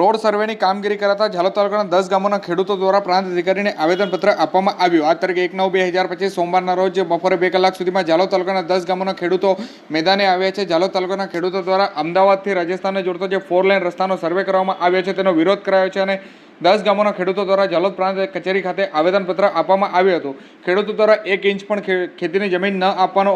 Road સર્વેની કામગીરી કરાતા ઝાલોદ તાલુકાના દસ ગામોના ખેડૂતો દ્વારા પ્રાંત અધિકારીને આવેદનપત્ર આપવામાં આવ્યું. આ તારીખ એક નવ બે હજાર પચીસ સોમવારના રોજ બપોરે બે કલાક સુધીમાં ઝાલોદ તાલુકાના દસ ગામોના ખેડૂતો મેદાને આવ્યા છે. ઝાલોદ તાલુકાના ખેડૂતો દ્વારા અમદાવાદથી રાજસ્થાનને જોડતો જે ફોર લેન રસ્તાનો સર્વે કરવામાં આવ્યો છે તેનો વિરોધ કરાયો છે અને દસ ગામોના ખેડૂતો દ્વારા ઝાલોદ પ્રાંત કચેરી ખાતે આવેદનપત્ર આપવામાં આવ્યું હતું. ખેડૂતો દ્વારા એક ઇંચ પણ ખેતીની જમીન ન આપવાનો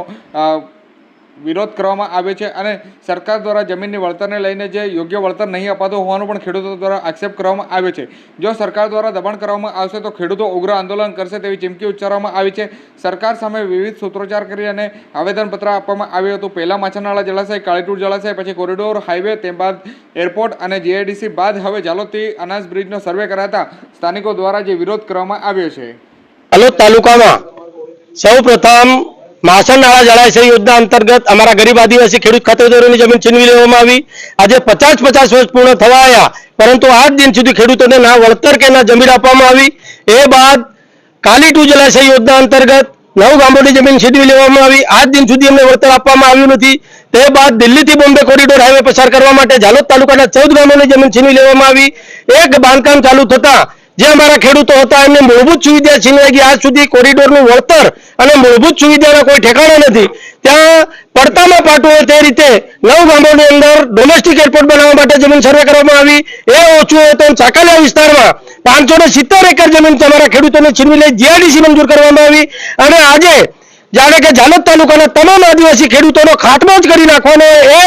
વિરોધ કરવામાં આવ્યો છે અને સરકાર દ્વારા જમીનની વળતરને લઈને જે યોગ્ય વળતર નહીં અપાતું હોવાનું પણ ખેડૂતો દ્વારા આક્ષેપ કરવામાં આવ્યો છે. જો સરકાર દ્વારા દબાણ કરવામાં આવશે તો ખેડૂતો ઉગ્ર આંદોલન કરશે તેવી ચીમકી ઉચ્ચારવામાં આવી છે. સરકાર સામે વિવિધ સૂત્રોચ્ચાર કરી અને આવેદનપત્ર આપવામાં આવ્યું હતું. પહેલા માછાનાળા જળાશય, કાળીટૂર જળાશય, પછી કોરિડોર, હાઈવે તે બાદ એરપોર્ટ અને જીઆઈડીસી બાદ હવે ઝાલોદથી અનાજ બ્રિજનો સર્વે કરાતા સ્થાનિકો દ્વારા જે વિરોધ કરવામાં આવ્યો છે. અલોદ તાલુકામાં સૌ પ્રથમ માસણનાળા જળાશય યોજના અંતર્ગત અમારા ગરીબ આદિવાસી ખેડૂત ખાતેદારોની જમીન છીનવી લેવામાં આવી. આજે પચાસ પચાસ વર્ષ પૂર્ણ થવા પરંતુ આજ દિન સુધી ખેડૂતોને ના વળતર કે ના જમીન આપવામાં આવી. એ બાદ કાલી ટુ જળાશય યોજના અંતર્ગત નવ ગામોની જમીન છીનવી લેવામાં આવી. આજ દિન સુધી અમને વળતર આપવામાં આવ્યું નથી. તે બાદ દિલ્હીથી બોમ્બે કોરિડોર હાઈવે પસાર કરવા માટે ઝાલોદ તાલુકાના ચૌદ ગામોની જમીન છીનવી લેવામાં આવી. એક બાંધકામ ચાલુ થતા જે અમારા ખેડૂતો હતા, એમને મૂળભૂત સુવિધા છીનવાઈ ગઈ. આજ સુધી કોરિડોરનું વળતર અને મૂળભૂત સુવિધાના કોઈ ઠેકાણા નથી. ત્યાં પડતામાં હોય તે રીતે નવ ગામોની અંદર ડોમેસ્ટિક એરપોર્ટ બનાવવા માટે જમીન સર્વે કરવામાં આવી. એ ઓછું હોય તો ચાકાલિયા વિસ્તારમાં પાંચસો ને સિત્તેર એકર જમીન તમારા ખેડૂતોને છીનવી લઈ જીઆરડીસી મંજૂર કરવામાં આવી. અને આજે જાણે કે જાલોદ તાલુકાના તમામ આદિવાસી ખેડૂતોનો ખાટમાં જ કરી નાખવાનો એ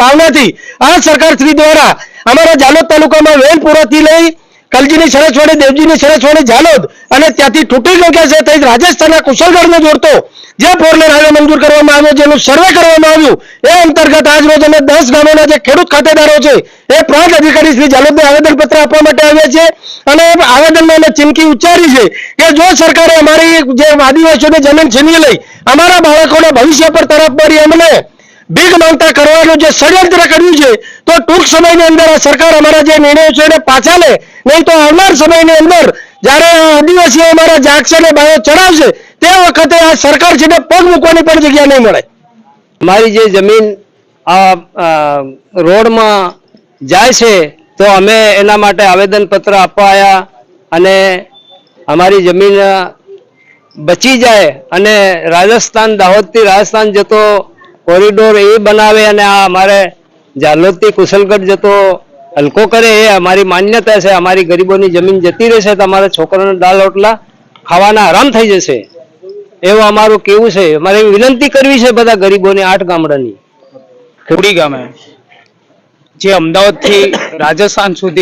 ભાવનાથી આ સરકાર શ્રી દ્વારા અમારા જાલોદ તાલુકામાં વેલપુરાથી લઈ કલજીની સરસવાડી દેવજીની સરસવાડી ઝાલોદ અને ત્યાંથી તૂટી ગંગા છે, તે રાજસ્થાનના કુશલગઢને જોડતો. જે ફોરલેન હાઈવે મંજૂર કરવામાં આવ્યો, જેનું સર્વે કરવામાં આવ્યું, એ અંતર્ગત આજ રોજ અમે દસ ગામોના જે ખેડૂત ખાતેદારો છે, એ પ્રાંત અધિકારી શ્રી ઝાલોદને આવેદનપત્ર આપવા માટે આવ્યા છે અને આવેદનમાં અમે ચીમકી ઉચ્ચારી છે કે જો સરકારે અમારી જે આદિવાસીઓની જમીન છીનવી લઈ, અમારા બાળકોના ભવિષ્ય પર તરફ પડી અમને ભીખ માંગતા કરવાનું જે ષડયંત્ર કર્યું છે તો ટૂંક સમયની અંદર આ સરકાર અમારા જે નિર્ણયો છે એને પાછા લે. નહીં તો આવનાર સમયની અંદર જ્યારે આદિવાસીઓ અમારા જાગશે ને બાયો ચડાવશે, તે વખતે આ સરકાર છે પગ મૂકવાની પણ જગ્યા નહીં મળે. અમારી જે જમીન આ રોડમાં જાય છે, તો અમે એના માટે આવેદનપત્ર આપવા આવ્યા અને અમારી જમીન બચી જાય અને રાજસ્થાન, દાહોદથી રાજસ્થાન જતો કોરિડોર એ બનાવે અને આ અમારે ઝાલોદથી કુશલગઢ જતો હલકો કરે એ અમારી માન્યતા છે. અમારી ગરીબોની જમીન જતી રહેશે, તમારા છોકરાને દાળ રોટલા ખાવાના આરામ થઈ જશે. એવું અમારું કેવું છે? અમારે વિનંતી કરવી છે બધા ગરીબોને આઠ ગામડાની. ખેડી ગામે. જે અમદાવાદથી રાજસ્થાન સુધી